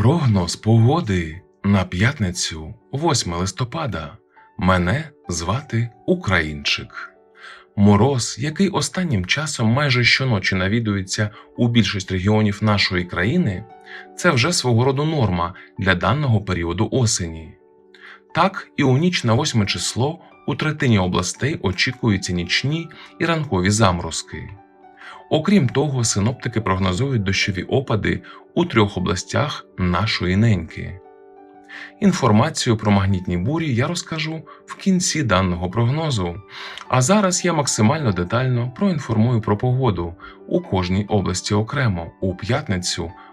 Прогноз погоди на п'ятницю, 8 листопада. Мене звати Українчик. Мороз, який останнім часом майже щоночі навідується у більшість регіонів нашої країни, це вже свого роду норма для даного періоду осені. Так і у ніч на 8 число у третині областей очікуються нічні і ранкові заморозки. Окрім того, синоптики прогнозують дощові опади у трьох областях нашої неньки. Інформацію про магнітні бурі я розкажу в кінці даного прогнозу. А зараз я максимально детально проінформую про погоду у кожній області окремо у п'ятницю,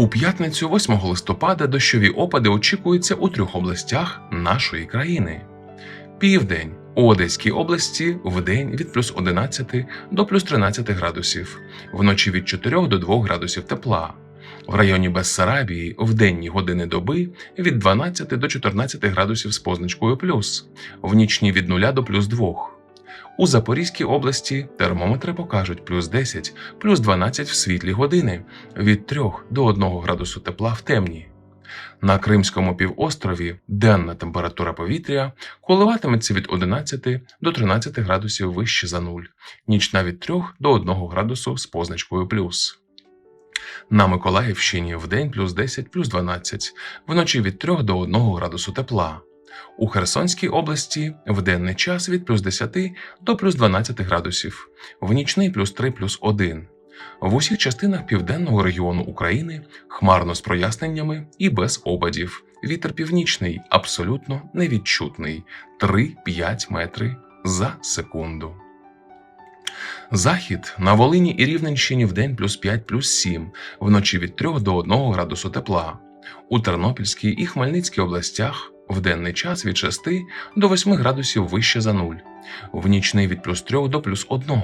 У п'ятницю 8 листопада дощові опади очікуються у трьох областях нашої країни. Південь у Одеській області вдень від плюс 11 до плюс 13 градусів, вночі від 4 до 2 градусів тепла. В районі Бессарабії в денні години доби від 12 до 14 градусів з позначкою плюс, в нічні від 0 до плюс 2. У Запорізькій області термометри покажуть плюс 10, плюс 12 в світлі години, від 3 до 1 градусу тепла в темні. На Кримському півострові денна температура повітря коливатиметься від 11 до 13 градусів вище за нуль, нічна від 3 до 1 градусу з позначкою плюс. На Миколаївщині вдень плюс 10 плюс 12, вночі від 3 до 1 градусу тепла. У Херсонській області в денний час від плюс 10 до плюс 12 градусів, в нічний плюс 3 плюс 1. В усіх частинах південного регіону України хмарно з проясненнями і без опадів. Вітер північний абсолютно невідчутний 3-5 метри за секунду. Захід на Волині і Рівненщині в день плюс 5 плюс 7, вночі від 3 до 1 градусу тепла. У Тернопільській і Хмельницькій областях в денний час від 6 до 8 градусів вище за нуль, в нічний від плюс 3 до плюс 1.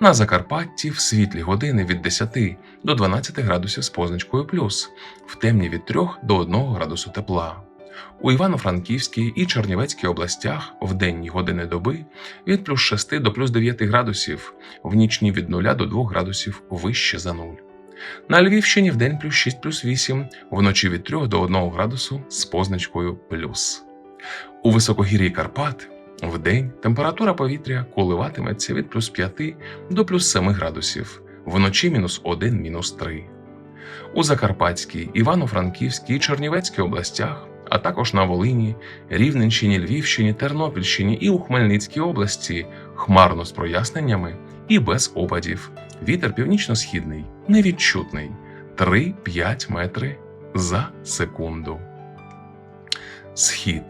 На Закарпатті в світлі години від 10 до 12 градусів з позначкою плюс, в темні від 3 до 1 градусу тепла. У Івано-Франківській і Чернівецькій областях в денні години доби від плюс 6 до плюс 9 градусів, в нічні від 0 до 2 градусів вище за нуль. На Львівщині в день плюс 6 плюс 8, вночі від 3 до 1 градусу з позначкою плюс. У високогір'ї Карпат в день температура повітря коливатиметься від плюс 5 до плюс 7 градусів, вночі мінус 1 мінус 3. У Закарпатській, Івано-Франківській і Чернівецькій областях, а також на Волині, Рівненщині, Львівщині, Тернопільщині і у Хмельницькій області хмарно з проясненнями і без опадів. Вітер північно-східний, невідчутний 3-5 метри за секунду. Схід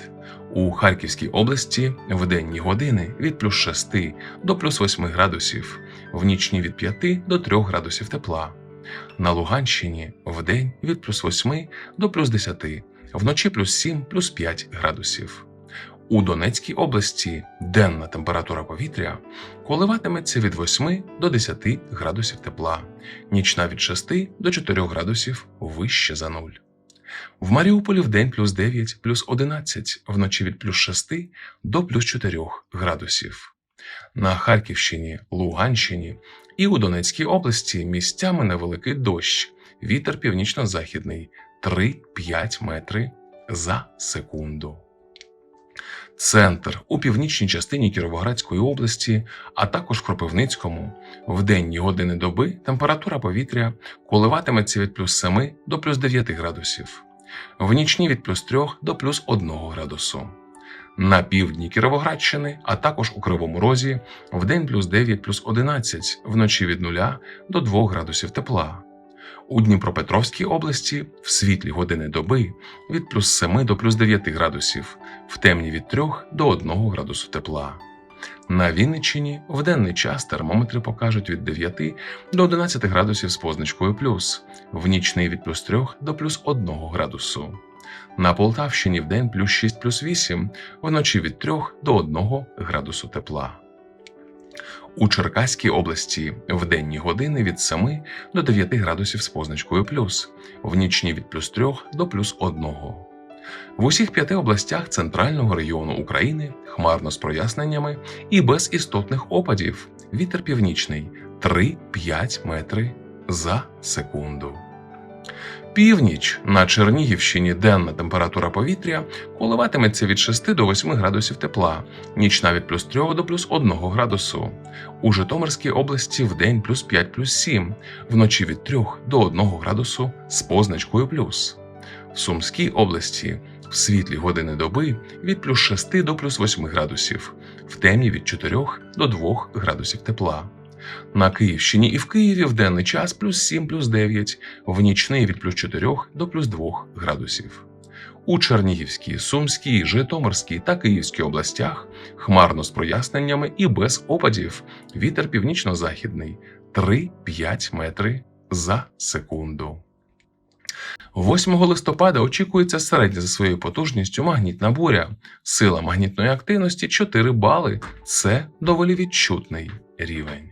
у Харківській області в денні години від плюс 6 до плюс 8 градусів, в нічні від 5 до 3 градусів тепла. На Луганщині в день від плюс 8 до плюс 10, вночі плюс 7 плюс 5 градусів. У Донецькій області денна температура повітря коливатиметься від 8 до 10 градусів тепла, нічна від 6 до 4 градусів вище за нуль. В Маріуполі в день плюс 9, плюс 11, вночі від плюс 6 до плюс 4 градусів. На Харківщині, Луганщині і у Донецькій області місцями невеликий дощ, вітер північно-західний 3-5 метри за секунду. Центр у північній частині Кіровоградської області, а також в Кропивницькому, в денні години доби температура повітря коливатиметься від плюс 7 до плюс 9 градусів, в нічні від плюс 3 до плюс 1 градусу. На півдні Кіровоградщини, а також у Кривому Розі, в день плюс 9 плюс 11, вночі від 0 до 2 градусів тепла. У Дніпропетровській області в світлі години доби від плюс 7 до плюс 9 градусів, в темні від 3 до 1 градусу тепла. На Вінниччині в денний час термометри покажуть від 9 до 11 градусів з позначкою плюс, в нічний від плюс 3 до плюс 1 градусу. На Полтавщині в день плюс 6 плюс 8, вночі від 3 до 1 градусу тепла. У Черкаській області в денні години від 7 до 9 градусів з позначкою плюс, в нічні від плюс 3 до плюс 1. В усіх п'яти областях центрального регіону України хмарно з проясненнями і без істотних опадів. Вітер північний 3-5 метри за секунду. Північ на Чернігівщині денна температура повітря коливатиметься від 6 до 8 градусів тепла, нічна від плюс 3 до плюс 1 градусу. У Житомирській області в день плюс 5 плюс 7, вночі від 3 до 1 градусу з позначкою плюс. В Сумській області в світлі години доби від плюс 6 до плюс 8 градусів, в темні від 4 до 2 градусів тепла. На Київщині і в Києві в денний час плюс 7 плюс 9, в нічний від плюс 4 до плюс 2 градусів. У Чернігівській, Сумській, Житомирській та Київській областях хмарно з проясненнями і без опадів. Вітер північно-західний 3-5 метри за секунду. 8 листопада очікується середня за своєю потужністю магнітна буря. Сила магнітної активності 4 бали. Це доволі відчутний рівень.